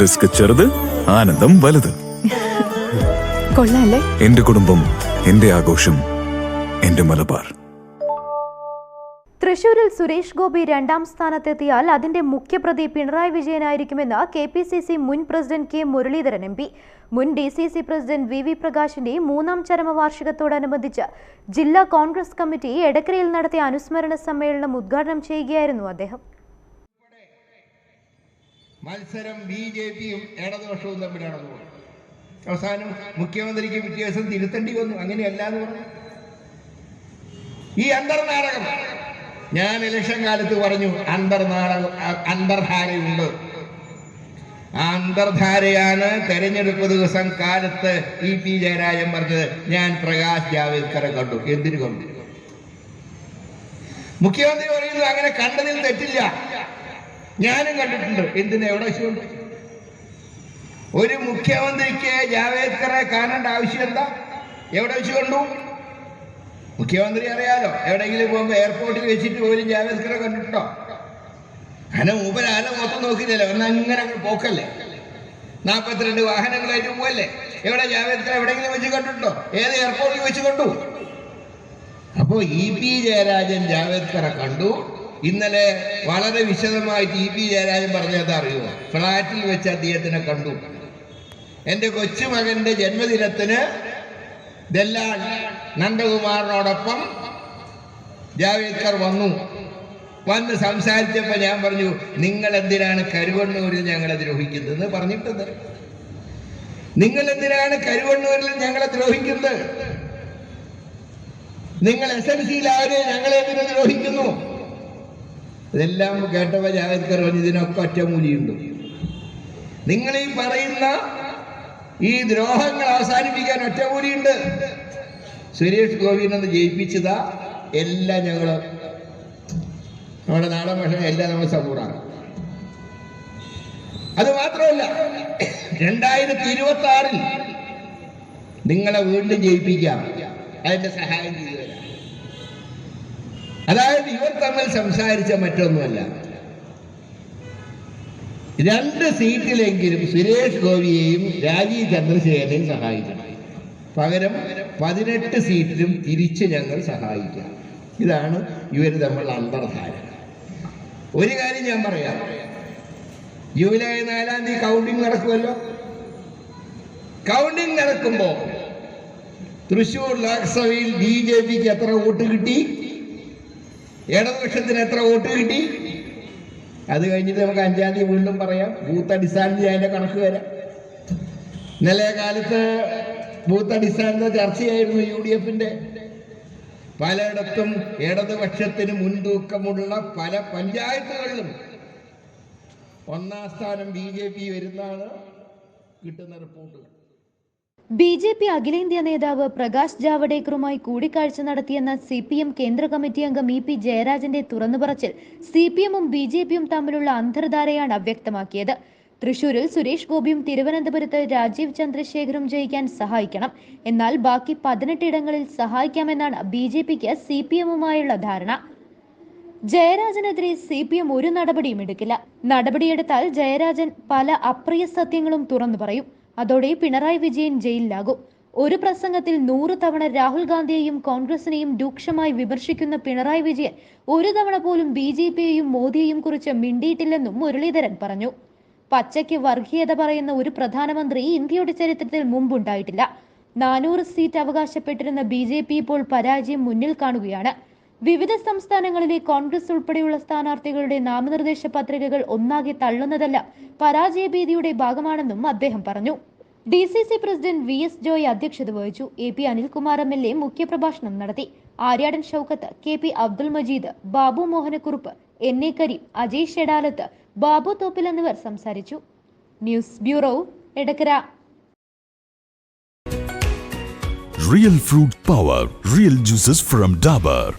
Risk ചെറുത് ആനന്ദം വലുത്. കൊള്ളാല്ലേ? എന്റെ കുടുംബം എന്റെ ആഘോഷം എന്റെ മലബാർ. തൃശൂരിൽ സുരേഷ് ഗോപി രണ്ടാം സ്ഥാനത്തെത്തിയാൽ അതിന്റെ മുഖ്യപ്രതി പിണറായി വിജയനായിരിക്കുമെന്ന് കെ പി സി സി മുൻ president K Muraleedharan M P. മുൻ D C C president V V പ്രകാശിന്റെ മൂന്നാം ചരമവാർഷികത്തോടനുബന്ധിച്ച് ജില്ലാ കോൺഗ്രസ് കമ്മിറ്റി എടക്കരയിൽ നടത്തിയ അനുസ്മരണ സമ്മേളനം ഉദ്ഘാടനം ചെയ്യുകയായിരുന്നു അദ്ദേഹം. മത്സരം ബി ജെ പിയും ഇടതുപക്ഷവും തമ്മിൽ നടന്നു അവസാനം മുഖ്യമന്ത്രിക്ക് വ്യത്യാസം തിരുത്തേണ്ടി വന്നു. അങ്ങനെയല്ല എന്ന് പറഞ്ഞു. ഈ അന്തർനാടകം ഞാൻ ഇലക്ഷൻ കാലത്ത് പറഞ്ഞു അന്തർനാടകം അന്തർധാരയുണ്ട്. ആ അന്തർധാരയാണ് തെരഞ്ഞെടുപ്പ് ദിവസം കാലത്ത് ഇ പി ജയരാജൻ പറഞ്ഞത്. ഞാൻ പ്രകാശ് ജാവേദ്കറെ കണ്ടു. എന്തിനു കണ്ടു? മുഖ്യമന്ത്രി പറയുന്നത് അങ്ങനെ കണ്ടതിൽ തെറ്റില്ല. ഞാനും കണ്ടിട്ടുണ്ട്. എന്തിനാ? എവിടെ വെച്ച്? കണ്ടു ഒരു മുഖ്യമന്ത്രിക്ക് ജാവേദ്കറെ കാണേണ്ട ആവശ്യം എന്താ? എവിടെ വെച്ച് കണ്ടു? മുഖ്യമന്ത്രി അറിയാലോ എവിടെയെങ്കിലും പോകുമ്പോൾ എയർപോർട്ടിൽ വെച്ചിട്ട് പോലും ജാവേദ്കറെ കണ്ടിട്ടോ അങ്ങനെ മൂപ്പരാലും മൊത്തം നോക്കിയില്ലല്ലോ. ഒന്ന് അങ്ങനെ അങ്ങ് പോക്കല്ലേ? നാൽപ്പത്തിരണ്ട് വാഹനങ്ങളായിട്ട് പോവല്ലേ? എവിടെ ജാവേദ്കർ എവിടെയെങ്കിലും വെച്ച് കണ്ടിട്ടോ ഏത് എയർപോർട്ടിൽ വെച്ച് കണ്ടു? അപ്പോ ഇ പി ജയരാജൻ ജാവേദ്കറെ കണ്ടു. ഇന്നലെ വളരെ വിശദമായി ടി പി ജയരാജൻ പറഞ്ഞത് അറിയുമോ? ഫ്ലാറ്റിൽ വെച്ച് അദ്ദേഹത്തിനെ കണ്ടു. എന്റെ കൊച്ചുമകന്റെ ജന്മദിനത്തിന് ദല്ലാൽ നന്ദകുമാറിനോടൊപ്പം ജാവേദ്കർ വന്നു. വന്ന് സംസാരിച്ചപ്പോൾ ഞാൻ പറഞ്ഞു നിങ്ങൾ എന്തിനാണ് കരുവണ്ണൂരിൽ ഞങ്ങളെ ദ്രോഹിക്കുന്നത് പറഞ്ഞിട്ടുണ്ട്. നിങ്ങൾ എന്തിനാണ് കരുവണ്ണൂരിൽ ഞങ്ങളെ ദ്രോഹിക്കുന്നത്? നിങ്ങൾ എസ് എൽ സിയിലാവരെ ഞങ്ങളെ എന്തിനു ദ്രോഹിക്കുന്നു? ഇതെല്ലാം കേട്ടവ ജാഗ്രത പറഞ്ഞു ഇതിനൊക്കെ ഒറ്റമൂലിയുണ്ട് നിങ്ങൾ ഈ പറയുന്ന ഈ ദ്രോഹങ്ങൾ അവസാനിപ്പിക്കാൻ ഒറ്റമൂലിയുണ്ട് സുരേഷ് ഗോവിന്ദ് ജയിപ്പിച്ചതാ എല്ലാം ഞങ്ങൾ നമ്മുടെ നാടൻ ഭക്ഷണം എല്ലാം നമ്മൾ സമൂഹമാണ് അത് മാത്രമല്ല രണ്ടായിരത്തി ഇരുപത്തി ആറിൽ നിങ്ങളെ വീണ്ടും ജയിപ്പിക്കാം. അതിന്റെ സഹായം തരാം അതായത് ഇവർ തമ്മിൽ സംസാരിച്ച മറ്റൊന്നുമല്ല. രണ്ട് സീറ്റിലെങ്കിലും സുരേഷ് ഗോപിയെയും രാജീവ് ചന്ദ്രശേഖരനെയും സഹായിക്കണം. പകരം പതിനെട്ട് സീറ്റിലും തിരിച്ച് ഞങ്ങൾ സഹായിക്കാം. ഇതാണ് ഇവർ തമ്മിലുള്ള അന്തർധാര. ഒരു കാര്യം ഞാൻ പറയാം. ജൂലൈ നാലാം തീയതി കൗണ്ടിങ് നടക്കുമല്ലോ. കൗണ്ടിങ് നടക്കുമ്പോൾ തൃശൂർ ലോക്സഭയിൽ ബി ജെ പിക്ക് എത്ര വോട്ട് കിട്ടി? ഇടതുപക്ഷത്തിന് എത്ര വോട്ട് കിട്ടി? അത് കഴിഞ്ഞിട്ട് നമുക്ക് അഞ്ചാം തീയതി വീണ്ടും പറയാം. ബൂത്ത് അടിസ്ഥാനത്തിൽ അതിന്റെ കണക്ക് വരാം ഇന്നലെ കാലത്ത് ബൂത്ത് അടിസ്ഥാനത്തിൽ ചർച്ചയായിരുന്നു യു ഡി എഫിന്റെ പലയിടത്തും ഇടതുപക്ഷത്തിന് മുൻതൂക്കമുള്ള പല പഞ്ചായത്തുകളിലും ഒന്നാം സ്ഥാനം ബി ജെ പി വരുന്നതാണ് കിട്ടുന്ന റിപ്പോർട്ടുകൾ. ബി ജെ പി അഖിലേന്ത്യാ നേതാവ് പ്രകാശ് ജാവ്ദേക്കറുമായി കൂടിക്കാഴ്ച നടത്തിയെന്ന സി പി എം കേന്ദ്ര കമ്മിറ്റി അംഗം ഇ പി ജയരാജന്റെ തുറന്നുപറച്ചിൽ സി പി എമ്മും ബി ജെ പിയും തമ്മിലുള്ള അന്തർധാരയാണ് അവ്യക്തമാക്കിയത് തൃശൂരിൽ സുരേഷ് ഗോപിയും തിരുവനന്തപുരത്ത് രാജീവ് ചന്ദ്രശേഖരും ജയിക്കാൻ സഹായിക്കണം. എന്നാൽ ബാക്കി പതിനെട്ട് ഇടങ്ങളിൽ സഹായിക്കാമെന്നാണ് ബി ജെ പിക്ക് സി പി എമ്മുമായുള്ള ധാരണ. ജയരാജനെതിരെ സി പി എം ഒരു നടപടിയും എടുക്കില്ല. നടപടിയെടുത്താൽ ജയരാജൻ പല അപ്രിയ സത്യങ്ങളും തുറന്നു പറയും. അതോടെ പിണറായി വിജയൻ ജയിലിലാകും. ഒരു പ്രസംഗത്തിൽ നൂറ് തവണ രാഹുൽ ഗാന്ധിയെയും കോൺഗ്രസിനെയും രൂക്ഷമായി വിമർശിക്കുന്ന പിണറായി വിജയൻ ഒരു തവണ പോലും ബി ജെ പിയെയും മോദിയെയും കുറിച്ച് മിണ്ടിയിട്ടില്ലെന്നും മുരളീധരൻ പറഞ്ഞു. പച്ചയ്ക്ക് വർഗീയത പറയുന്ന ഒരു പ്രധാനമന്ത്രി ഇന്ത്യയുടെ ചരിത്രത്തിൽ മുമ്പുണ്ടായിട്ടില്ല. നാനൂറ് സീറ്റ് അവകാശപ്പെട്ടിരുന്ന ബി ജെ പി ഇപ്പോൾ പരാജയം മുന്നിൽ കാണുകയാണ്. വിവിധ സംസ്ഥാനങ്ങളിലെ കോൺഗ്രസ് ഉൾപ്പെടെയുള്ള സ്ഥാനാർത്ഥികളുടെ നാമനിർദ്ദേശ പത്രികകൾ ഒന്നാകെ തള്ളുന്നതല്ല പരാജയഭീതിയുടെ ഭാഗമാണെന്നും അദ്ദേഹം പറഞ്ഞു. D C C president V S Joy അധ്യക്ഷത വഹിച്ചു. A P Anilkumar M L A മുഖ്യപ്രഭാഷണം നടത്തി. Aryadan Shoukath K P Abdul Majeed Babu Mohanakurup N A Kareem Ajay Shedalath Babu Thoppil എന്നിവർ സംസാരിച്ചു. News bureau Edakkara. Real fruit power real juices from Dabur.